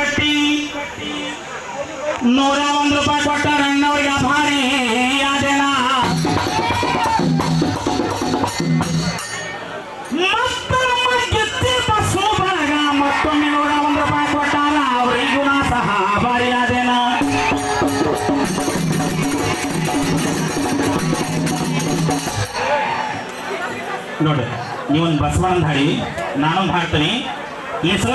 ಕಟ್ಟಿ. ನೂರ ಒಂದು ರೂಪಾಯಿ ಕೊಟ್ಟಾರ ಅಣ್ಣವ್ರಿಗೆ ಅಭಾರಿ ಯಾದೇನ ನಾ ಸಹ ನೋಡಿ ನೀವೊಂದು ಬಸವನ ಹಾಡಿ, ನಾನೊಂದು ಹಾಡ್ತೀನಿ. ಈ ಸಲ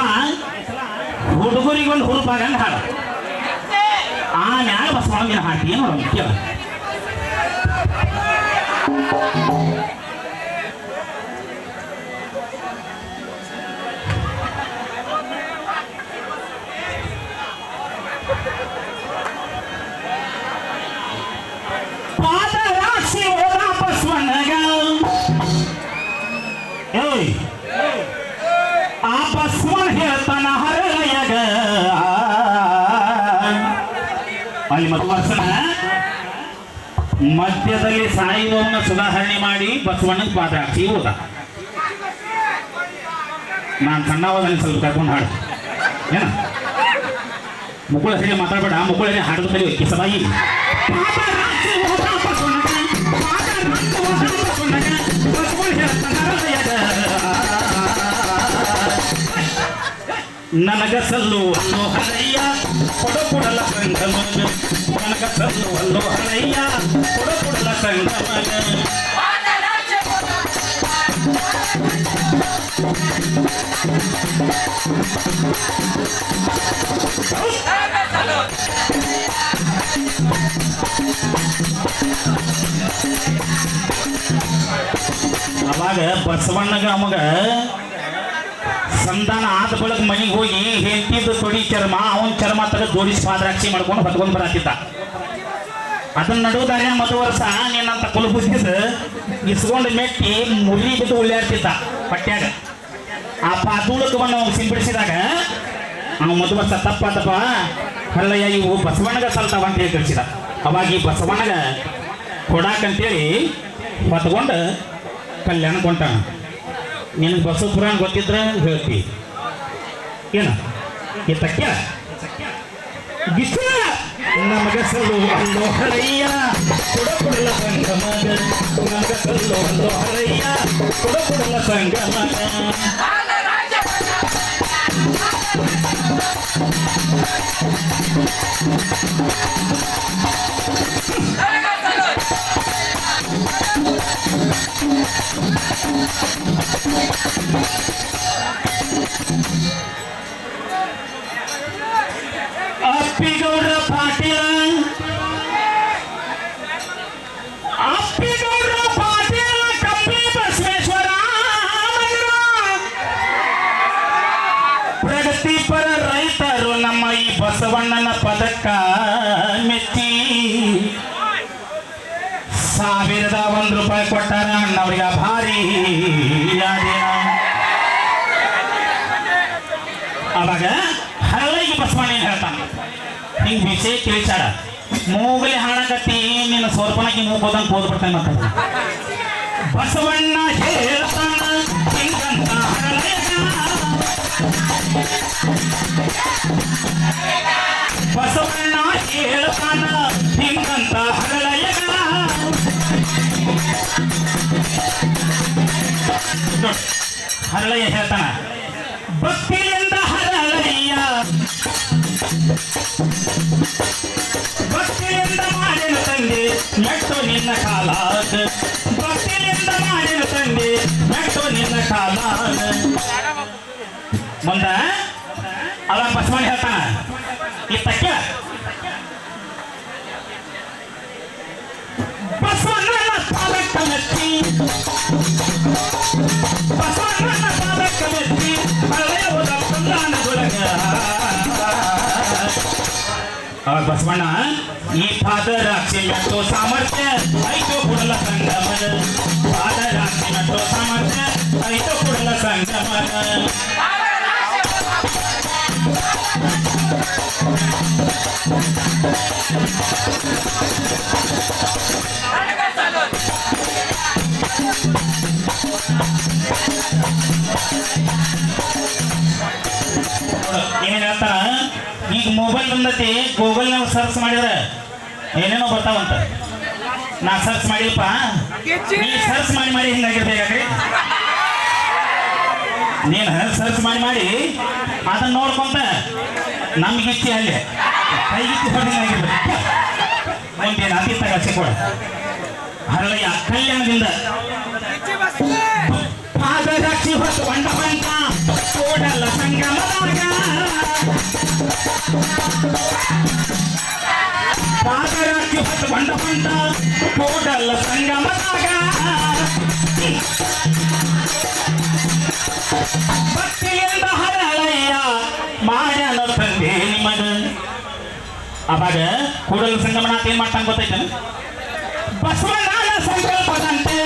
ಹುಡುಗರಿಗೆ ಒಂದು ಹುರುಪಾಗಂಗೆ ಹಾಡು ಆಮ್ಯಾಗ ಬಸವಣ್ಣನ ಹಾಡ್ತೀನಿ ನೋಡೋಣ ಕೇಳ ಪಾದರಾಶಿ ಹೋದ ಬಸವಣ್ಣಗ ಏಯ್ ಮಧ್ಯದಲ್ಲಿ ಸಾಯುವವನ್ನ ಸುಧಾರಣೆ ಮಾಡಿ ಬಸವಣ್ಣನ ಪಾದರಾಕ್ಷಿ ಹೋದ ನಾನು ಸಣ್ಣವಾದಲ್ಲಿ ಸ್ವಲ್ಪ ಕರ್ಕೊಂಡು ಹಾಡು. ಏನ? ಮುಕ್ಕುಳ ಸರಿ ಮಾತಾಡ್ಬೇಡ ಮುಕುಳ ಸರಿ ಕಲಿ ಕಿಸಬಾಯಿ ನನಗ ಅಲ್ಲೋ ಹರಯ್ಯ. ಕೊಡ ಕೊಡಲ ಸಂಗಮನ ನನಗ ಸಲ್ಲು ಅಲ್ಲೋ ಹರಯ್ಯ. ಕೊಡ ಕೊಡಲ ಸಂಗಮನ ಅವಾಗ ಬಸವಣ್ಣಗ ಅಮಗ ಸಂಧಾನ ಆದ ಬಳಕ ಮನೆಗೆ ಹೋಗಿ ಹೆಂಡತಿದ್ದು ತೊಡಿ ಚರ್ಮ, ಅವನ ಚರ್ಮ ತಗ ಜೋಡಿಸಿ ಪಾದ್ರಾಕ್ಷಿ ಮಾಡ್ಕೊಂಡು ಹೊತ್ಕೊಂಡು ಬರತ್ತಿದ್ದ. ಅದನ್ನ ನಡುವುದಾರೆ ಮದು ವರ್ಷ, ನಿನ್ನಂತ ಕುಲಬುದ್ಧಿದ ಇಸ್ಕೊಂಡು ಮೆಟ್ಟಿ ಮುರಿ ಬಿದ್ದು ಉಳ್ಳಾಡ್ತಿದ್ದ ಪಟ್ಯಾಗ ಆ ಪಾತೂಳಕವನ್ನು ಸಿಂಪಡಿಸಿದಾಗ ಅವನು ಮದು ವರ್ಷ ತಪ್ಪ ಹಳ್ಳಯ್ಯ ಇವು ಬಸವಣ್ಣಗ ಸಲ್ತಾವ ಅಂತ ಹೇಳಿ ಕಳಿಸಿದ ಅವಾಗ ಈ ಬಸವಣ್ಣಗ ಕೊಡಾಕಂತೇಳಿ ಹೊತ್ಕೊಂಡು ಕಲ್ಯಾಣ ಕೊಂಟಾನ ನಿನಗೆ ಬಸವ ಪುರಾಣ ಗೊತ್ತಿದ್ರೆ ಹೇಳ್ತಿ ಏನ ಇತ್ತಕ್ಕೆ ಬಿಸಿಲ ನಮಗ ಸಲ್ಲು ಅಲ್ಲೋ ಹರಯ್ಯ ಕೊಡ ಕೊಡಲ ಸಂಗಮಗ ನಮಗ ಸಲ್ಲು ಅಲ್ಲೋ ಹರಯ್ಯ ಕೊಡ ಕೊಡಲ ಸಂಗಮಗ ಅಪ್ಪಿಗೌಡ್ರ ಪಾಟೀಲ. ಅಪ್ಪಿಗೌಡ್ರ ಪಾಟೀಲ, ಕಪ್ಪಿ ಬಸವೇಶ್ವರ ಪ್ರಗತಿಪರ ರೈತರು ನಮ್ಮ ಈ ಬಸವಣ್ಣನ ಪದಕ್ಕ ಮೆಚ್ಚಿ. ಸಾವಿರದ ಒಂದು ರೂಪಾಯಿ ಕೊಟ್ಟಾರ ಅಣ್ಣವ್ರಿಗೆ ಭಾರಿ ಅವಾಗ ಹಿಂಗ್ ವಿಷಯ ತಿಳಿಸಾಡ ಮೂಗಲಿ ಹಾಡಕತ್ತಿ ನಿನ್ನ ಸ್ವರ್ಪಣಕ್ಕೆ ಮೂಗ್ ಹೋದಂಗೆ ಹೋದ್ ಬಿಡ್ತಾನೆ ಮತ್ತೆ ಬಸವಣ್ಣ ಹೇಳ್ತಾನ ಹಿಂಗಂತ. ಬಸವಣ್ಣ ಹೇಳ್ತಾನ ಹಿಂಗಂತ ಹರಳೆಗ. ನೋಡ್, ಹರಳಯ್ಯ ಹೇಳ್ತಾನ ಭಕ್ತಿಯಿಂದ ಹರಳಯ್ಯ ತಂದೆ ಮೆಟ್ಟು ನಿನ್ನ ಕಾಲಾದ ಭಕ್ತಿಯಿಂದ ಮಾಡಿನ ತಂದೆ ಮೆಟ್ಟು ನಿನ್ನ ಕಾಲಾದ ಮುಂದ ಅವ ಬಸವಣ್ಣ ಹೇಳ್ತಾನ ಇತ್ತಕ್ಕೆ ಬಸವಣ್ಣನ ಪಾದಕ್ಕ ಮೆಚ್ಚಿ ಬಸವಣ್ಣನ ಪಾದಕ್ಕ ಮೆಚ್ಚಿ ಹಳೆಯ ಹೋದ ಸಂಧಾನದೊಳಗ ಅವಾಗ ಬಸವಣ್ಣ ಈ ಪಾದರಾಕ್ಷಿ ಮೆಟ್ಟೋ ಸಾಮರ್ಥ್ಯ ಐದು ಕುಡಲ ಸಂಗಮನ ಪಾದರಾಕ್ಷಿ ಮೆಟ್ಟೋ ಸಾಮರ್ಥ್ಯ ಐದು ಕುಡಲ ಸಂಗಮನ ಏನ್ ಹೇಳ್ತಾರ ಈಗ ಮೊಬೈಲ್ ಬಂದತಿ ಗೂಗಲ್ನಾಗ ಸರ್ಚ್ ಮಾಡಿದ್ರೆ ಏನೇನೋ ಬರ್ತಾವಂತ. ನಾ ಸರ್ಚ್ ಮಾಡಿಲ್ಪ? ನೀ ಸರ್ಚ್ ಮಾಡಿ ಮಾಡಿ ಹಿಂಗಾಗಿರ್ಬೇಕಾಗ್ರಿ ನೀನು ಸರ್ಚ್ ಮಾಡಿ ಮಾಡಿ ಅದನ್ನ ನೋಡ್ಕೊಂತ ನಮ್ಗೆ ಅಲ್ಲೇ. ಅಲ್ಲಿ ಕೈಗಿಚ್ಚಿ ಹೊಡೆದಾಗಿರ್ಬೇಕು ಮುಂದೇನು ಅತಿ ತಗ ಕೊಡ. ಹರಳಯ್ಯ ಕಲ್ಯಾಣದಿಂದ. ಪಾದರಕ್ಷಿ ಹೊತ್ತು ಬಂಡ ಬಂಟ ಕೂಡಲ ಸಂಗಮದಾಗ ಪಾದರಕ್ಷಿ ಹೊತ್ತು ಬಂಡ ಬಂಟ ಕೂಡಲ ಸಂಗಮದಾಗ ಭಕ್ತಿಯಿಂದ ಹರಳಯ್ಯ ಮಾಡ್ಯಾನ ತಂದೆ ನಿಮಗ ಅವಾಗ ಕೂಡಲ ಸಂಗಮನಾಥ ಏನ್ ಮಾಡ್ತಾನೆ ಗೊತ್ತೈತೆ ಬಸವನಾದ ಸಂಕಲ್ಪದಂತೆ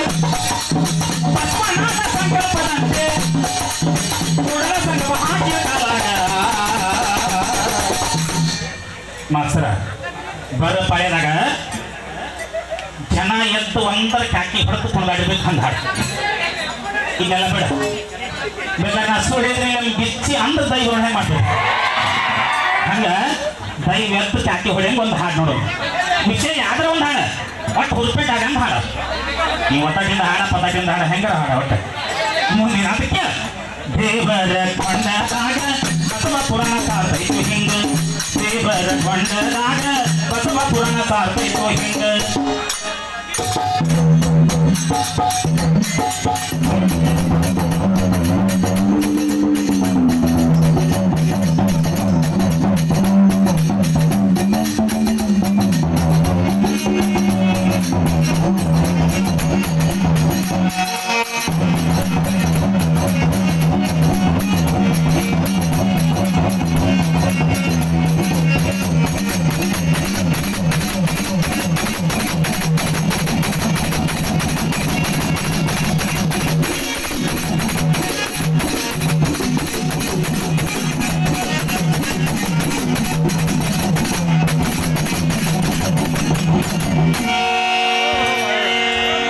ಬಸವನಾದ ಸಂಕಲ್ಪದಂತೆ ಕೂಡಲ ಸಂಗಮ ಹಾಕಿದ ಕಾಲಾಗ ಮಾಸ್ತರ ಬರ ಪಾಯದಾಗ ಜನ ಎದ್ದು ಒಂದರ ಕಾಕಿ ಹೊಡೆದು ಕುಣಿದಾಡಬೇಕು ಹಂಗೆ ಹಾಡು ಇದೆಲ್ಲ ಬೇಡ. ಬೇಕಾದ್ರೆ ನಾ ಸುಳ್ಳು ಹೇಳಿದ್ರೆ ನಮ್ಗೆ ಬಿಚ್ಚಿ ಅಂದ್ರ ದೈ ಹೊಡೆ ಮಾಡ್ಬೇಕು. ಹಂಗ ದೈ ಎದ್ದು ಕಾಕಿ ಹೊಡೆಯಂಗ ಒಂದು ಹಾಡು ನೋಡು. ವಿಷಯ ಯಾವ್ದಾರ ಒಂದು ಹಾಡು? ಒಟ್ಟು ಹುರ್ಪೇಟ್ ಆಗಂಗ ಹಾಡು. ನೀವು ಒತ್ತಾಟಿಂದ ಹಾಡ ಪತಾಟಿಂದ ಹಾಡ, ಹೆಂಗಾರ ಹಾಡ ಒಟ್ಟೆ? ಮುಂದಿನ ಅದಕ್ಕೆ ದೇವರ ಕೊಂಡದಾಗ ಅಥವಾ ಪುರಾಣ ಕಾಲ ದೇವರ ಬಸವ ಪುರಾಣ ಸಾರ್ತೈತು ಹಿಂಗ